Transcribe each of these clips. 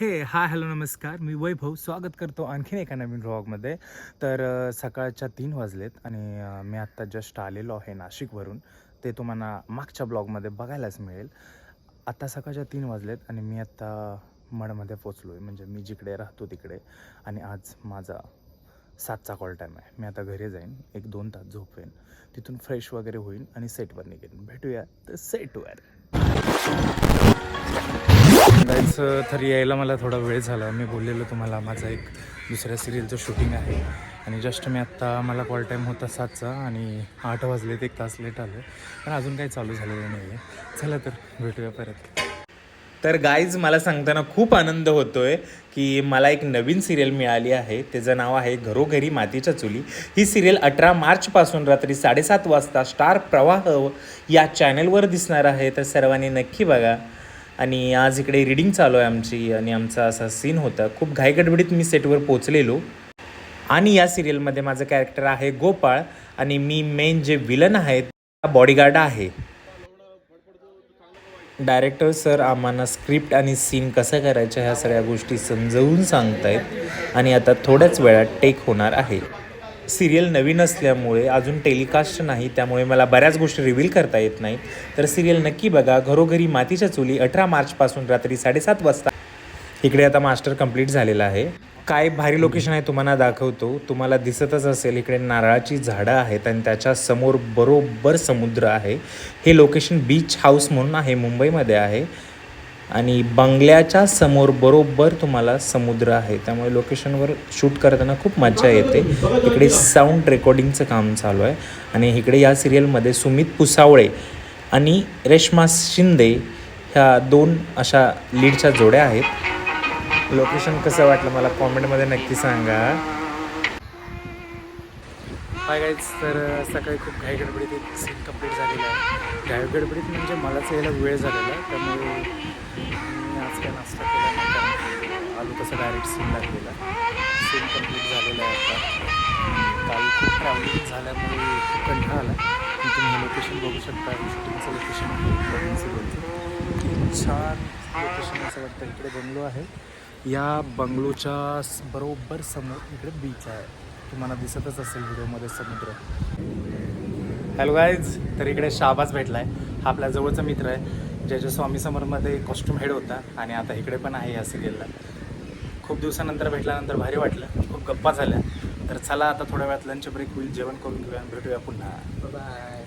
हे हा हॅलो नमस्कार. मी वैभव. स्वागत करतो आणखीन एका नवीन व्लॉगमध्ये तर सकाळच्या तीन वाजलेत आणि मी आत्ता जस्ट आलेलो आहे नाशिकवरून. ते तुम्हाला मागच्या ब्लॉगमध्ये बघायलाच मिळेल. आत्ता सकाळच्या तीन वाजलेत आणि मी आत्ता मडमध्ये पोचलो आहे म्हणजे मी जिकडे राहतो तिकडे. आणि आज माझा सातचा कॉल टाईम आहे. मी आता घरी जाईन. एक दोन तास झोपेन. तिथून फ्रेश वगैरे होईन आणि सेटवर निघेन. भेटूया. तर सेटवर सांगायचं तर यायला मला थोडा वेळ झाला. मी बोललेलो तुम्हाला माझा एक दुसऱ्या सिरियलचं शूटिंग आहे. आणि जस्ट मी आत्ता मला कॉल टाईम होता सातचा आणि आठ वाजलेत एक तास लेट आलं. पण अजून काही चालू झालेलं नाही आहे चला तर भेटूया परत. तर गाईज मला सांगताना खूप आनंद होतोय की मला एक नवीन सिरियल मिळाली आहे. त्याचं नाव आहे घरोघरी मातीच्या चुली. ही सिरियल अठरा मार्चपासून रात्री साडेसात वाजता स्टार प्रवाह या चॅनलवर दिसणार आहे. तर सर्वांनी नक्की बघा. आणि आज इकडे रीडिंग चालू आहे आमची आणि आमचा असा सीन होता. खूप घाईगडबडीत मी सेटवर पोचलेलो आणि या सिरियलमध्ये माझं कॅरेक्टर आहे गोपाळ आणि मी मेन जे विलन आहेत बॉडीगार्ड आहे. डायरेक्टर सर आम्हाला स्क्रिप्ट आणि सीन कसं करायचं ह्या सगळ्या गोष्टी समजवून सांगतायत. आणि आता थोड्याच वेळात टेक होणार आहे. सिरियल नवीन असल्यामुळे अजून टेलिकास्ट नाही त्यामुळे मला बऱ्याच गोष्टी रिव्हील करता येत नाहीत. तर सिरियल नक्की बघा घरोघरी मातीच्या चुली अठरा मार्चपासून रात्री साडेसात वाजता. इकडे आता मास्टर कंप्लीट झालेला आहे. काय भारी लोकेशन आहे तुम्हाला दाखवतो. तुम्हाला दिसतच असेल इकडे नारळाची झाडं आहेत आणि त्याच्यासमोर बरोबर समुद्र आहे. हे लोकेशन बीच हाऊस म्हणून आहे मुंबईमध्ये आहे. आणि बंगल्याच्या समोर बरोबर तुम्हाला समुद्र आहे. त्यामुळे लोकेशनवर शूट करताना खूप मजा येते. इकडे साऊंड रेकॉर्डिंगचं काम चालू आहे. आणि इकडे या सिरियलमध्ये सुमित पुसावळे आणि रेश्मा शिंदे ह्या दोन अशा लीडच्या जोड्या आहेत. लोकेशन कसं वाटलं मला कॉमेंटमध्ये नक्की सांगा. हाय गाईज तर सकाळी खूप घाई गडबडीत एक सीन कंप्लीट झालेला आहे. घाई गडबडीत म्हणजे मलाच यायला वेळ झालेला आहे. त्यामुळे मी आज काय नाश्ता केला आलो तसं डायरेक्ट सीन गेला सीन कंप्लीट झालेला आहे आता. काल खूप ट्रॅव्हलिंग झाल्यामुळे खूप कंटाळा आला. पण तुम्ही लोकेशन बघू शकता. शूटिंगचं लोकेशन खूप छान लोकेशन असं वाटतं. इकडे बंगलो आहे. या बंगलोच्या बरोबर समोर इकडे बीच आहे. तुम्हाला दिसतच असेल व्हिडिओमध्ये समुद्र. हॅलो गाईज तर इकडे शाहबाज भेटला आहे हा आपल्या जवळचा मित्र आहे. ज्याच्या स्वामी समरमध्ये कॉस्ट्युम हेड होता आणि आता इकडे पण आहे या सिरियलला खूप दिवसानंतर भेटल्यानंतर भारी वाटलं. खूप गप्पा झाल्या. तर चला आता थोड्या वेळात लंच ब्रेक होईल. जेवण करून घेऊया भेटूया पुन्हा. बाय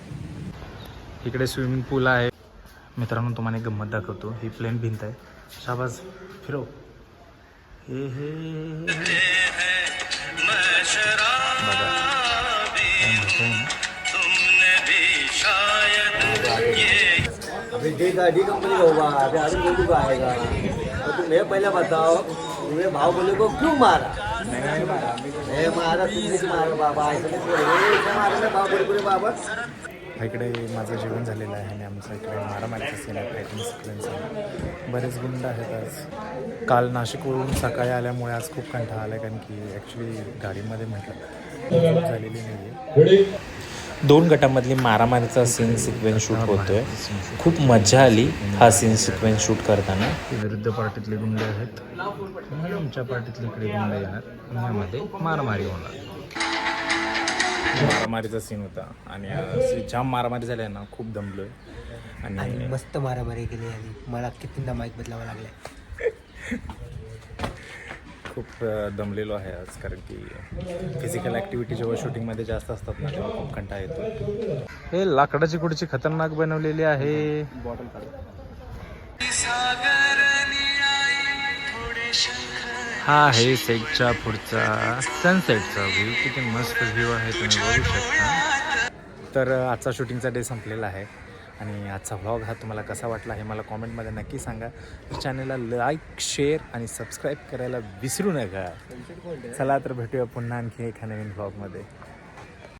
इकडे स्विमिंग पूल आहे. मित्रांनो तुम्हाला एक गंमत दाखवतो. ही प्लेन भिंत आहे. शाहबाज फिरव हे हे बघा. अभी डी डी कंपनी का हुआ अभी अरुण गोलू का आएगा तो तुम ये पहले बताओ तुम्हें भाव बोले को क्यों मारा? मैं मारा तुमने मारा बाबा? ऐसा मारा ना भाव बोले बोले बाबा। इकडे माझं जेवण झालेलं आहे आणि आमचं इकडे मारामारीचं सीन आहे फायटिंग सिक्वेन्स आहे बरेच गुंड आहेत आज. काल नाशिकवरून सकाळी आल्यामुळे आज खूप कंटाळा आला कारण की ॲक्च्युली गाडीमध्ये म्हटलं झालेली नाही आहे दोन गटामधली मारामारीचा सीन सिक्वेन्स शूट होतोय. खूप मजा आली हा सीन सिक्वेन्स शूट करताना. विरुद्ध पार्टीतले गुंड आहेत. आणि आमच्या पार्टीतले इकडे गुंड येणार. यामध्ये मारामारी होणार. मारामारीचा सीन होता. आणि जाम मारामारी झाल्या ना खूप दमलोय. आणि मस्त मारामारी केली आणि मला कितींदा माईक बदलावा लागलाय. खूप दमलेलो आहे आज कारण की फिजिकल ॲक्टिव्हिटी जेव्हा शूटिंगमध्ये जास्त असतात ना तेव्हा खूप कंटाळा येतो. हे लाकडाची कुडची खतरनाक बनवलेली आहे. बॉटल हा आहे सेटच्या पुढचा सनसेटचा व्ह्यू किती मस्त व्ह्यू आहे तुम्ही बघू शकता. तर आजचा शूटिंगचा डे संपलेला आहे. आणि आजचा व्लॉग हा तुम्हाला कसा वाटला हे मला कॉमेंटमध्ये नक्की सांगा. चॅनलला लाईक शेअर आणि सबस्क्राईब करायला विसरू नका. चला तर भेटूया पुन्हा आणखी एका नवीन व्लॉगमध्ये